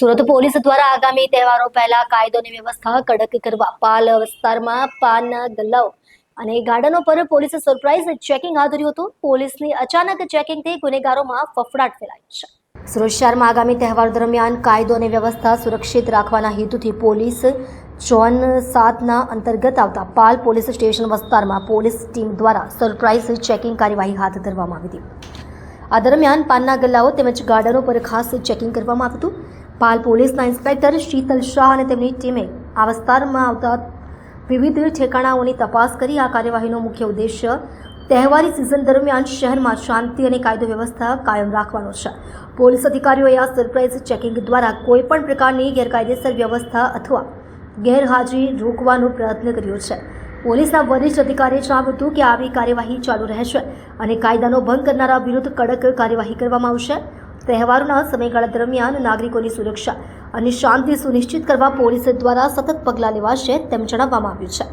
Surat police દ્વારા આગામી તહેવારો પહેલા કાયદોની વ્યવસ્થા કડક કરવા પાલ વિસ્તારમાં પાનના ગલ્લાઓ અને ગાર્ડનો પર પોલીસે સરપ્રાઇઝ ચેકિંગ હાથ ધર્યું હતું. પોલીસની અચાનક ચેકિંગથી ગુનેગારોમાં ફફડાટ ફેલાયો છે. સુરત શહેરમાં આગામી તહેવાર દરમિયાન કાયદો અને વ્યવસ્થા સુરક્ષિત રાખવાના હેતુથી પોલીસ ચોન સાતના અંતર્ગત આવતા પાલ પોલીસ સ્ટેશન વિસ્તારમાં પોલીસ ટીમ દ્વારા સરપ્રાઇઝ ચેકિંગ કાર્યવાહી હાથ ધરવામાં આવી હતી. આ દરમિયાન પાનના ગલ્લાઓ તેમજ ગાર્ડનો પર ખાસ ચેકિંગ કરવામાં આવ્યું હતું. પાલ પોલીસના ઇન્સ્પેક્ટર શીતલ શાહ અને તેમની ટીમે આ વિસ્તારમાં આવતા વિવિધ ઠેકાણાઓની તપાસ કરી આ કાર્યવાહીનો મુખ્ય ઉદ્દેશ્ય તહેવારી સિઝન દરમિયાન શહેરમાં શાંતિ અને કાયદો વ્યવસ્થા કાયમ રાખવાનો છે. પોલીસ અધિકારીઓએ આ સરપ્રાઇઝ ચેકિંગ દ્વારા કોઈપણ પ્રકારની ગેરકાયદેસર વ્યવસ્થા અથવા ગેરહાજરી રોકવાનો પ્રયત્ન કર્યો છે. પોલીસના વરિષ્ઠ અધિકારીએ જણાવ્યું હતું કે આવી કાર્યવાહી ચાલુ રહેશે અને કાયદાનો ભંગ કરનારા વિરુદ્ધ કડક કાર્યવાહી કરવામાં આવશે. તહેવારોના સમયગાળા દરમિયાન નાગરિકોની સુરક્ષા અને શાંતિ સુનિશ્ચિત કરવા પોલીસ દ્વારા સતત પગલાં લેવાશે તેમ જણાવવામાં આવ્યું છે.